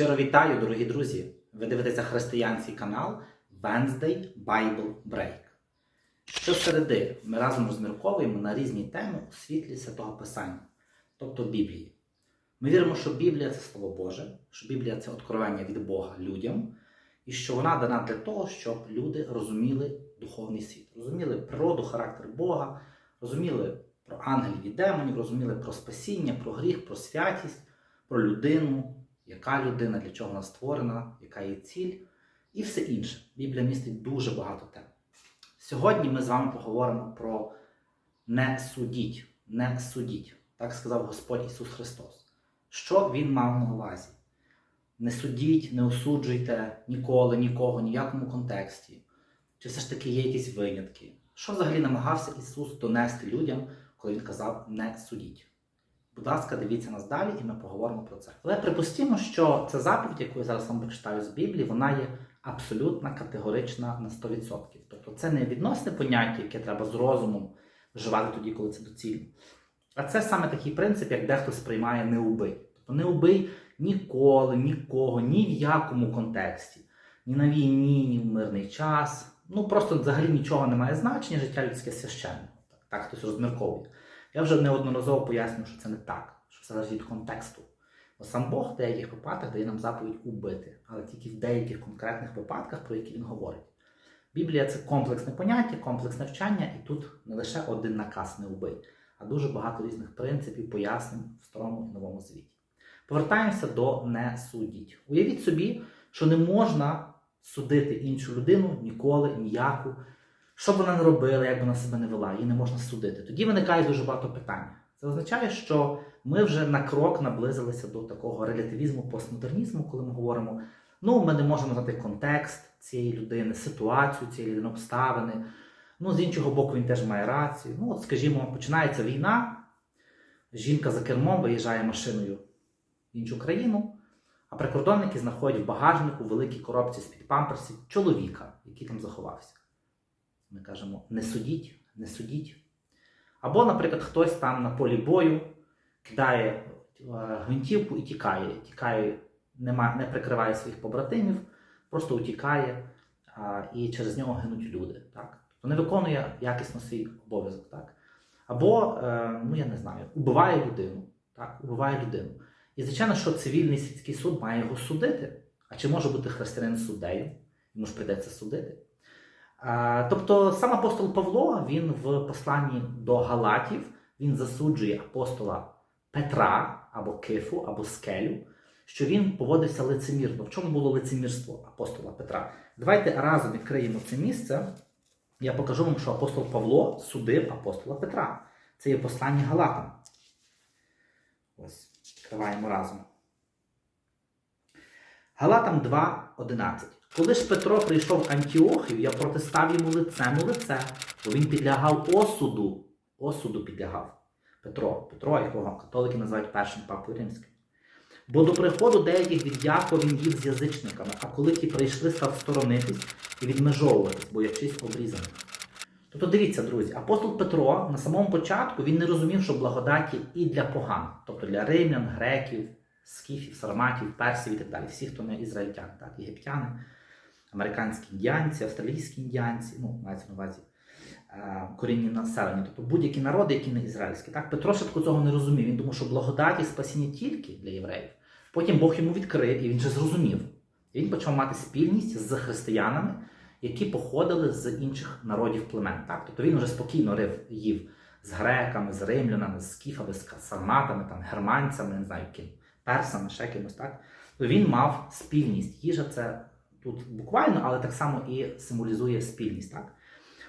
Щиро вітаю, дорогі друзі! Ви дивитеся християнський канал Wednesday Bible Break. Щосереди ми разом розмірковуємо на різні теми у світлі Святого Писання, тобто Біблії. Ми віримо, що Біблія це Слово Боже, що Біблія це откровення від Бога людям, і що вона дана для того, щоб люди розуміли духовний світ, розуміли природу, характер Бога, розуміли про ангелів і демонів, розуміли про спасіння, про гріх, про святість, про людину, яка людина, для чого вона створена, яка її ціль, і все інше. Біблія містить дуже багато тем. Сьогодні ми з вами поговоримо про не судіть, не судіть. Так сказав Господь Ісус Христос. Що Він мав на увазі? Не судіть, не осуджуйте ніколи, нікого, ніякому контексті. Чи все ж таки є якісь винятки? Що взагалі намагався Ісус донести людям, коли Він казав не судіть? Будь ласка, дивіться нас далі, і ми поговоримо про це. Але припустімо, що ця заповідь, яку я зараз вам прочитаю з Біблії, вона є абсолютно категорична на 100%. Тобто це не відносне поняття, яке треба з розумом вживати тоді, коли це доцільно. А це саме такий принцип, як дехто сприймає не убий. Тобто не убий ніколи, нікого, ні в якому контексті, ні на війні, ні в мирний час. Ну просто взагалі нічого не має значення, життя людське священне. Так, хтось розмірковує. Я вже неодноразово пояснюю, що це не так, що це залежить від контексту. Бо сам Бог в деяких випадках дає нам заповідь убити, але тільки в деяких конкретних випадках, про які він говорить. Біблія це комплексне поняття, комплексне вчання, і тут не лише один наказ не убий, а дуже багато різних принципів, пояснень в старому і новому звіті. Повертаємося до не судіть. Уявіть собі, що не можна судити іншу людину ніколи, ніяку. Що б вона не робила, як би вона себе не вела, її не можна судити. Тоді виникає дуже багато питань. Це означає, що ми вже на крок наблизилися до такого релятивізму, постмодернізму, коли ми говоримо, ну, ми не можемо знати контекст цієї людини, ситуацію цієї людини, обставини. Ну, з іншого боку, він теж має рацію. Ну, от, скажімо, починається війна, жінка за кермом виїжджає машиною в іншу країну, а прикордонники знаходять в багажнику великій коробці з-під памперсів чоловіка, який там заховався. Ми кажемо, не судіть, не судіть. Або, наприклад, хтось там на полі бою кидає е, гвинтівку і тікає. Тікає, нема, не прикриває своїх побратимів, просто утікає, а, і через нього гинуть люди. Так? Тобто не виконує якісно свій обов'язок. Так? Або, е, ну я не знаю, убиває людину. Так? Убиває людину. І, звичайно, що цивільний світський суд має його судити. А чи може бути християнин суддею? Йому ж прийдеться судити. А, Тобто сам апостол Павло він в посланні до Галатів він засуджує апостола Петра або Кифу, або Скелю, що він поводився лицемірно. В чому було лицемірство апостола Петра? Давайте разом відкриємо це місце. Я покажу вам, що апостол Павло судив апостола Петра. Це є послання Галатам. Ось, відкриваємо разом. Галатам 2.11. Коли ж Петро прийшов в Антіохію, я протистав йому лицем у лице, бо він підлягав осуду. Осуду підлягав. Петро, Петро, якого католики називають першим папою римським. Бо до приходу деяких від Якова він їв з язичниками, а коли ті прийшли, став сторонитись і відмежовуватись, боячись обрізаних. Тобто дивіться, друзі, апостол Петро на самому початку він не розумів, що благодаті і для поган, тобто для римлян, греків, скіфів, сарматів, персів і так далі, всі, хто не ізраїльтяни, так, єгиптяни, американські індіанці, австралійські індіанці, ну, мається на увазі е, корінні населення, тобто будь-які народи, які не ізраїльські. Так? Петро швидко цього не розумів. Він думав, що благодаті спасіння тільки для євреїв. Потім Бог йому відкрив, і він же зрозумів. І він почав мати спільність з християнами, які походили з інших народів племен. Так? Тобто він вже спокійно рив, їв з греками, з римлянами, з скіфами, з сарматами, там, германцями, не знаю ким, персами, ще кимось. Так? Він мав спільність. Їжа це тут буквально, але так само і символізує спільність. Так?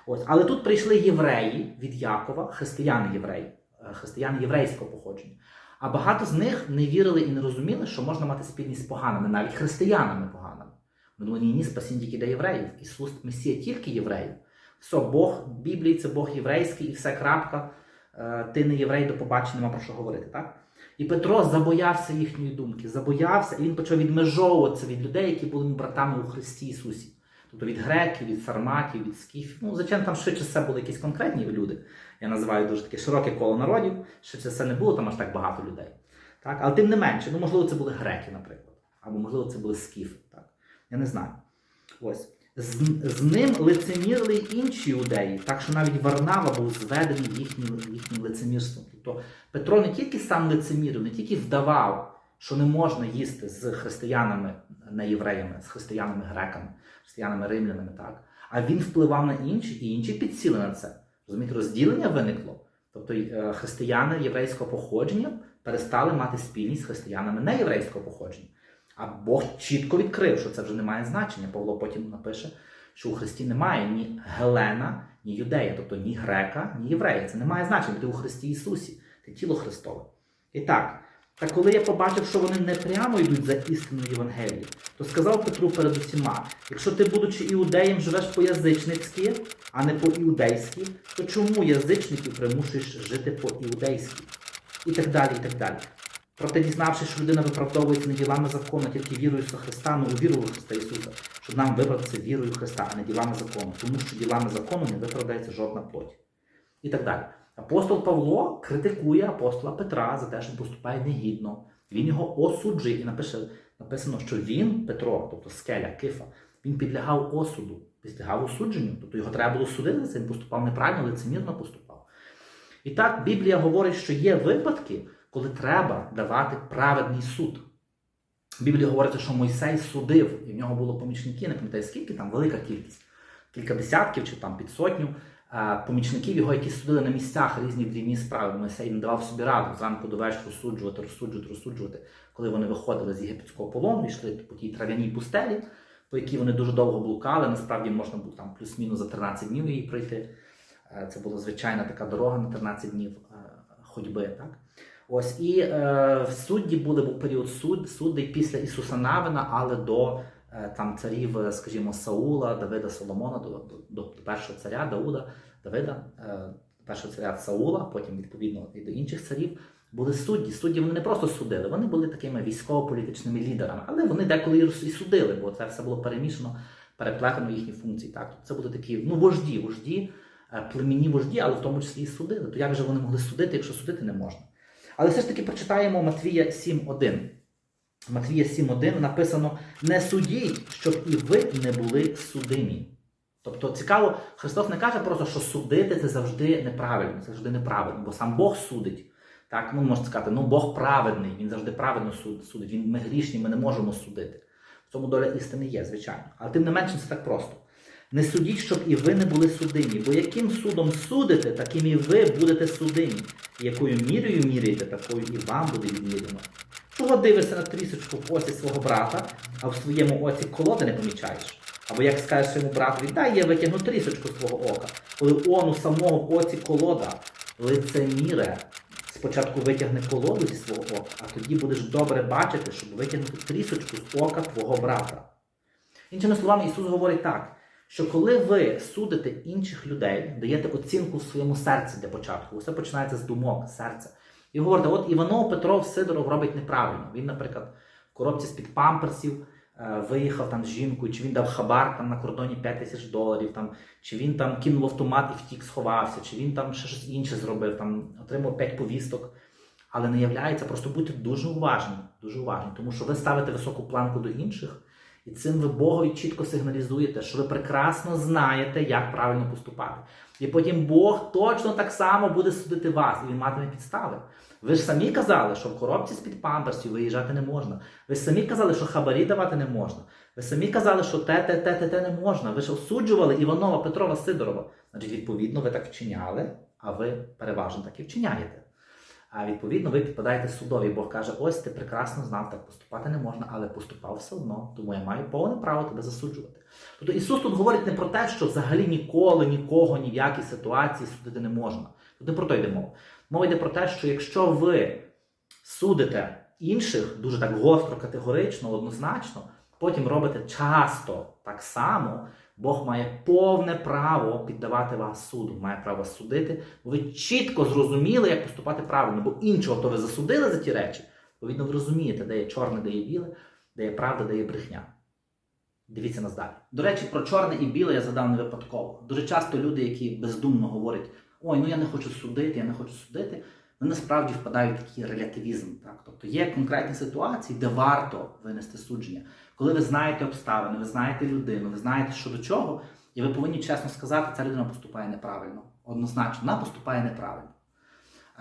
Ось. Але тут прийшли євреї від Якова, християни-євреї, е, християни єврейського походження. А багато з них не вірили і не розуміли, що можна мати спільність з поганими, навіть християнами поганими. Вони думали, ні, ні, спасіння тільки для євреїв. Ісус Месія тільки євреїв. Все, Бог Біблії це Бог єврейський, і все крапка. Е, Ти не єврей, до побачення, нема про що говорити. так? І Петро забоявся їхньої думки, забоявся, і він почав відмежовуватися від людей, які були братами у Христі Ісусі. Тобто від греків, від сарматів, від скіфів. Ну, звичайно, там швидше все були якісь конкретні люди. Я називаю дуже таке широке коло народів, швидше все не було, там аж так багато людей. Так? Але тим не менше, ну можливо, це були греки, наприклад. Або, можливо, це були скіфи. Так? Я не знаю. Ось. З, з ним лицемірили інші іудеї, так що навіть Варнава був зведений їхнім, їхнім лицемірством. Тобто Петро не тільки сам лицемірив, не тільки вдавав, що не можна їсти з християнами, не євреями, з християнами греками, християнами римлянами, так? а він впливав на інші, і інші підсіли на це. Розумієте, розділення виникло. Тобто е, християни єврейського походження перестали мати спільність з християнами неєврейського походження. А Бог чітко відкрив, що це вже не має значення. Павло потім напише, що у Христі немає ні Гелена, ні юдея, тобто ні грека, ні єврея. Це не має значення, ти у Христі Ісусі, ти тіло Христове. І так, та коли я побачив, що вони не прямо йдуть за істиною Євангелії, то сказав Петру перед усіма: якщо ти, будучи іудеєм, живеш по-язичницьки, а не по-іудейськи, то чому язичників примушуєш жити по-іудейськи? І так далі, і так далі. Проте, дізнавшись, що людина виправдовується не ділами закону, а тільки вірою в Христа, ну увірував Христа Ісуса, щоб нам виправдатися вірою в Христа, а не ділами закону, тому що ділами закону не виправдається жодна плоть. І так далі. Апостол Павло критикує апостола Петра за те, що поступає негідно. Він його осуджує і напише, написано, що він, Петро, тобто скеля, кифа, він підлягав осуду, підлягав осудженню. Тобто його треба було судити це, він поступав неправильно, лицемірно поступав. І так Біблія говорить, що є випадки, коли треба давати праведний суд. В Біблії говориться, що Мойсей судив, і в нього було помічники, не пам'ятаю скільки, там велика кількість, кілька десятків чи там під сотню помічників його, які судили на місцях різні дрібні справи. Мойсей не давав собі раду зранку до вечора розсуджувати, розсуджувати, розсуджувати, коли вони виходили з єгипетського полону, йшли по тій трав'яній пустелі, по якій вони дуже довго блукали. Насправді можна було там плюс-мінус за 13 днів її пройти. Е, Це була звичайна така дорога на 13 днів е, ходьби. Так? Ось і е, судді були був період суд, суддей після Ісуса Навина, але до е, там царів, е, скажімо, Саула, Давида Соломона, до, до, до першого царя Дауда, Давида, е, першого царя Саула, потім відповідно і до інших царів. Були судді. Судді вони не просто судили, вони були такими військово-політичними лідерами, але вони деколи і судили, бо це все було перемішано, переплетено їхні функції. Так? Це були такі ну, вожді, вожді, е, племінні вожді, але в тому числі і судили. То як же вони могли судити, якщо судити не можна? Але все ж таки прочитаємо Матвія 7.1. Матвія 7.1 написано: не судіть, щоб і ви не були судимі. Тобто цікаво, Христос не каже просто, що судити це завжди неправильно, це завжди неправильно, бо сам Бог судить. Так, ну можна сказати, ну Бог праведний, він завжди правильно судить. Він, ми грішні, ми не можемо судити. В цьому доля істини є, звичайно. Але тим не менше це так просто. Не судіть, щоб і ви не були судимі, бо яким судом судите, таким і ви будете судимі. Якою мірою міряєте, такою і вам буде відмірено. Чого дивишся на трісочку в оці свого брата, а в своєму оці колоди не помічаєш? Або як скажеш своєму братові, дай я витягну трісочку з твого ока, коли он у самого оці колода, лицеміре, спочатку витягне колоду зі свого ока, а тоді будеш добре бачити, щоб витягнути трісочку з ока твого брата. Іншими словами, Ісус говорить так, що коли ви судите інших людей, даєте оцінку в своєму серці для початку, усе починається з думок, серця. І говорите, от Іванов Петров Сидоров робить неправильно. Він, наприклад, в коробці з-під памперсів е, виїхав там з жінкою, чи він дав хабар там на кордоні 5 тисяч доларів, там, чи він там кинув автомат і втік, сховався, чи він там ще щось інше зробив, там отримав 5 повісток. Але не являється, просто будьте дуже уважні, дуже уважні, тому що ви ставите високу планку до інших, і цим ви Богові чітко сигналізуєте, що ви прекрасно знаєте, як правильно поступати. І потім Бог точно так само буде судити вас, і він матиме підстави. Ви ж самі казали, що в коробці з-під памперсів виїжджати не можна. Ви ж самі казали, що хабарі давати не можна. Ви самі казали, що те, те, те, те, те не можна. Ви ж осуджували Іванова, Петрова, Сидорова. Значить, відповідно, ви так вчиняли, а ви переважно так і вчиняєте. А відповідно, ви підпадаєте судові. Бог каже: ось ти прекрасно знав, так поступати не можна, але поступав все одно, тому я маю повне право тебе засуджувати. Тобто Ісус тут говорить не про те, що взагалі ніколи нікого ні в якій ситуації судити не можна. Тут не про то йде мова. Мова йде про те, що якщо ви судите інших дуже так гостро, категорично, однозначно, потім робите часто так само, Бог має повне право піддавати вас суду, має право судити, бо ви чітко зрозуміли, як поступати правильно, бо іншого, то ви засудили за ті речі, відповідно, ви розумієте, де є чорне, де є біле, де є правда, де є брехня. Дивіться нас далі. До речі, про чорне і біле я задав не випадково. Дуже часто люди, які бездумно говорять, ой, ну я не хочу судити, я не хочу судити, вони насправді впадають в такий релятивізм. Так? Тобто є конкретні ситуації, де варто винести судження. Коли ви знаєте обставини, ви знаєте людину, ви знаєте, що до чого, і ви повинні чесно сказати, ця людина поступає неправильно. Однозначно, вона поступає неправильно.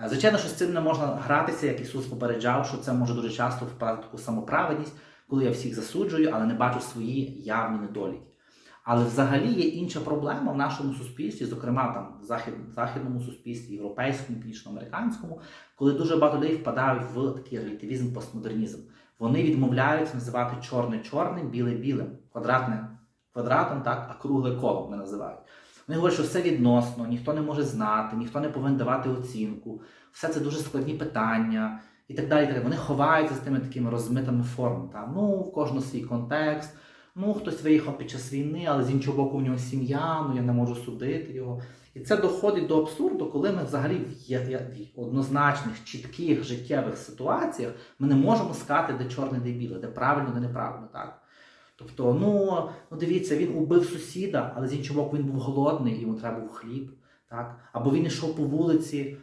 Е, Звичайно, що з цим не можна гратися, як Ісус попереджав, що це може дуже часто впадати таку самоправедність, коли я всіх засуджую, але не бачу свої явні недоліки. Але взагалі є інша проблема в нашому суспільстві, зокрема там в захід, західному суспільстві, європейському, північноамериканському, коли дуже багато людей впадають в такий релятивізм, постмодернізм. Вони відмовляються називати чорне чорним, біле білим, квадратне квадратом, так, а кругле колом ми називають. Вони говорять, що все відносно, ніхто не може знати, ніхто не повинен давати оцінку, все це дуже складні питання і так далі. і так далі. Вони ховаються з тими такими розмитими формами. Так? Ну, в кожного свій контекст. Ну, хтось виїхав під час війни, але з іншого боку, у нього сім'я, ну я не можу судити його. І це доходить до абсурду, коли ми взагалі в в однозначних, чітких життєвих ситуаціях ми не можемо сказати, де чорне, де біле, де правильно, де неправильно. Так? Тобто, ну, ну дивіться, він убив сусіда, але з іншого боку він був голодний, йому треба був хліб. Так? Або він йшов по вулиці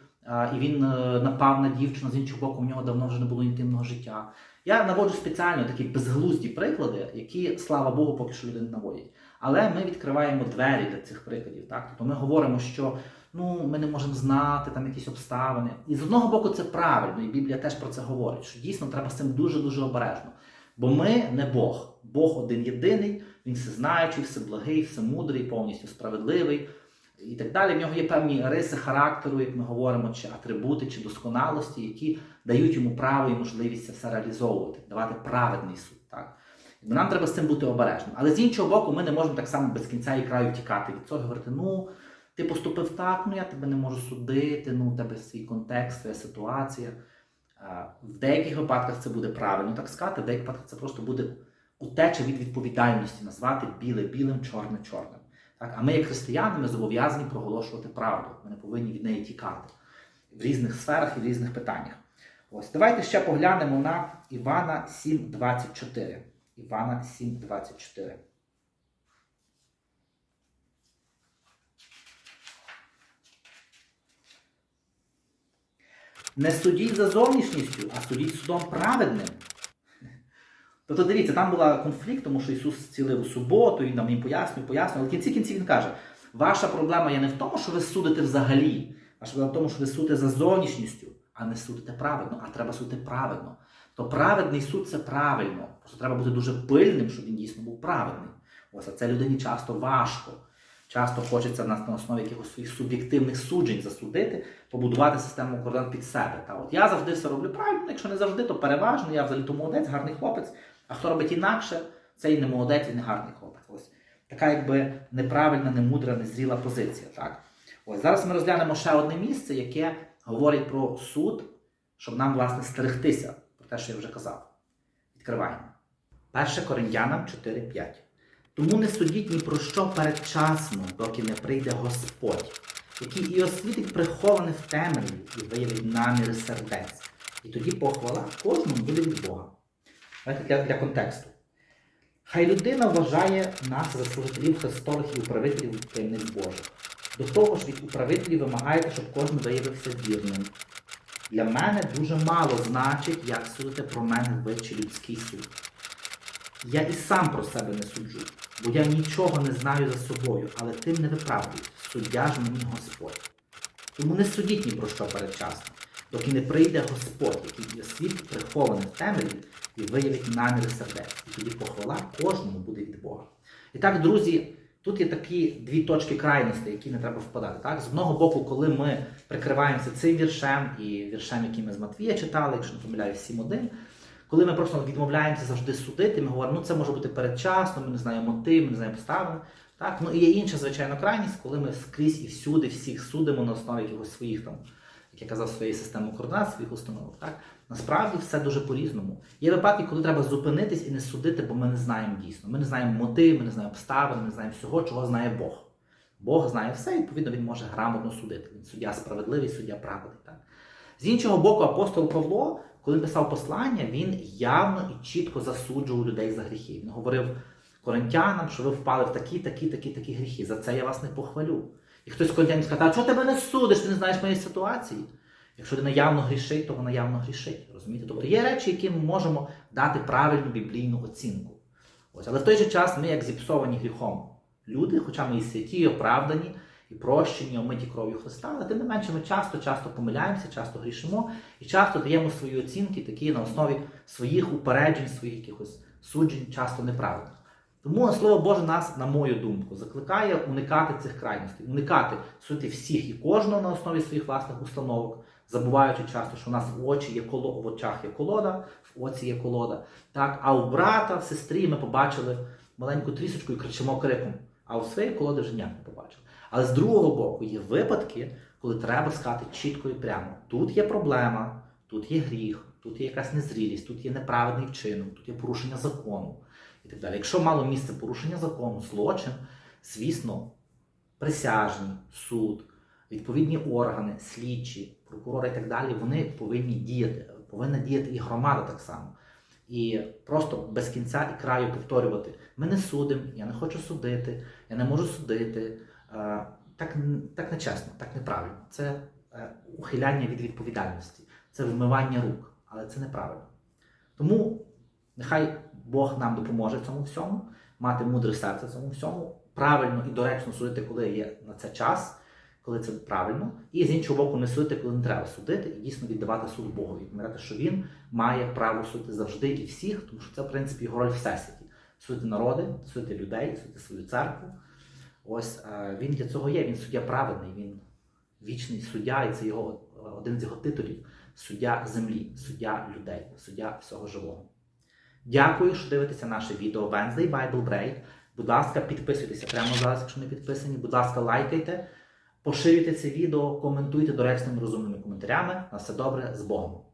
і він е, напав на дівчину, з іншого боку, в нього давно вже не було інтимного життя. Я наводжу спеціально такі безглузді приклади, які, слава Богу, поки що люди не наводять. Але ми відкриваємо двері для цих прикладів. Так? Тобто ми говоримо, що ну, ми не можемо знати там якісь обставини. І з одного боку, це правильно, і Біблія теж про це говорить, що дійсно треба з цим дуже-дуже обережно. Бо ми не Бог. Бог один єдиний, він всезнаючий, всеблагий, всемудрий, повністю справедливий і так далі. В нього є певні риси характеру, як ми говоримо, чи атрибути, чи досконалості, які дають йому право і можливість це все реалізовувати, давати праведний суд. Так? Нам треба з цим бути обережним. Але з іншого боку, ми не можемо так само без кінця і краю тікати від цього, говорити, ну. Ти поступив так, ну я тебе не можу судити, ну у тебе свій контекст, своя ситуація. В деяких випадках це буде правильно так сказати, в деяких випадках це просто буде утеча від відповідальності, назвати біле білим, чорне чорним. Так? А ми, як християни, ми зобов'язані проголошувати правду. Ми не повинні від неї тікати в різних сферах і в різних питаннях. Ось давайте ще поглянемо на Івана 7.24. Івана 7.24. Не судіть за зовнішністю, а судіть судом праведним. Тобто, дивіться, там був конфлікт, тому що Ісус зцілив у суботу, і нам їм пояснює, пояснює. Але в кінці кінці він каже: ваша проблема є не в тому, що ви судите взагалі, ваша проблема в тому, що ви судите за зовнішністю, а не судите праведно, а треба судити праведно. То праведний суд це правильно. Просто треба бути дуже пильним, щоб він дійсно був праведний. Ось а це людині часто важко. Часто хочеться на основі якихось своїх суб'єктивних суджень засудити, побудувати систему координат під себе. Та от я завжди все роблю правильно, якщо не завжди, то переважно, я взагалі то молодець, гарний хлопець. А хто робить інакше, це і не молодець, і не гарний хлопець. Ось така якби неправильна, немудра, незріла позиція. Так? Ось зараз ми розглянемо ще одне місце, яке говорить про суд, щоб нам, власне, стерегтися про те, що я вже казав. Відкриваємо. 1 Коринтянам 4.5. Тому не судіть ні про що передчасно, доки не прийде Господь, який і освітить приховане в темряві і виявить наміри сердець. І тоді похвала кожному буде від Бога. Для, для контексту. Хай людина вважає нас за служителів Христових і управителів таємниць Божих. До того ж, від управителів вимагаєте, щоб кожен виявився вірним. Для мене дуже мало значить, як судити про мене ви чи людський суд. Я і сам про себе не суджу, бо я нічого не знаю за собою, але тим не виправдую. Суддя ж мені Господь. Тому не судіть ні про що передчасно, доки не прийде Господь, який є світ прихований в темряві і виявить наміри сердець. І тоді похвала кожному буде від Бога. І так, друзі, тут є такі дві точки крайності, які не треба впадати. Так? З одного боку, коли ми прикриваємося цим віршем і віршем, який ми з Матвія читали, якщо не помиляюсь, 7.1, коли ми просто відмовляємося завжди судити, ми говоримо, ну це може бути передчасно, ми не знаємо мотив, ми не знаємо обставин. Так? Ну і є інша, звичайно, крайність, коли ми скрізь і всюди всіх судимо на основі якихось своїх там, як я казав, своєї системи координат, своїх установок. Так? Насправді все дуже по-різному. Є випадки, коли треба зупинитись і не судити, бо ми не знаємо дійсно. Ми не знаємо мотив, ми не знаємо обставин, ми не знаємо всього, чого знає Бог. Бог знає все, і відповідно він може грамотно судити. Він суддя справедливий, суддя праведний. Так? З іншого боку, апостол Павло, коли писав послання, він явно і чітко засуджував людей за гріхи. Він говорив коринтянам, що ви впали в такі, такі, такі, такі гріхи. За це я вас не похвалю. І хтось коринтянам сказав, а чого тебе не судиш, ти не знаєш моєї ситуації? Якщо людина явно грішить, то вона явно грішить. Розумієте? Тобто є речі, які ми можемо дати правильну біблійну оцінку. Ось, але в той же час ми, як зіпсовані гріхом люди, хоча ми і святі, і оправдані, і прощені, омиті кров'ю Христа, але тим не менше ми часто, часто помиляємося, часто грішимо і часто даємо свої оцінки, такі на основі своїх упереджень, своїх якихось суджень, часто неправильно. Тому Слово Боже нас, на мою думку, закликає уникати цих крайностей, уникати суті всіх і кожного на основі своїх власних установок, забуваючи часто, що у нас в очі є коло, в очах є колода, в оці є колода. Так? А у брата, в сестрі ми побачили маленьку трісочку і кричимо криком, а у своєї колоди вже ніяк не побачили. Але з другого боку є випадки, коли треба сказати чітко і прямо: тут є проблема, тут є гріх, тут є якась незрілість, тут є неправедний вчинок, тут є порушення закону так далі. Якщо мало місце порушення закону, злочин, звісно, присяжні, суд, відповідні органи, слідчі, прокурори і так далі, вони повинні діяти. Повинна діяти і громада так само. І просто без кінця і краю повторювати: ми не судимо, я не хочу судити, я не можу судити. Е, Так, так нечесно, так неправильно. Це е, ухиляння від відповідальності, це вмивання рук, але це неправильно. Тому нехай Бог нам допоможе цьому всьому, мати мудре серце в цьому всьому, правильно і доречно судити, коли є на це час, коли це правильно, і з іншого боку, не судити, коли не треба судити, і дійсно віддавати суд Богові. Пам'ятати, що він має право судити завжди і всіх, тому що це, в принципі, його роль всесвіті. Судити народи, судити людей, судити свою церкву. Ось е, він для цього є. Він суддя праведний, він вічний суддя, і це його один з його титулів суддя землі, суддя людей, суддя всього живого. Дякую, що дивитеся наше відео Wednesday Bible Break. Будь ласка, підписуйтеся прямо зараз, якщо не підписані. Будь ласка, лайкайте, поширюйте це відео, коментуйте доречними розумними коментарями. На все добре з Богом.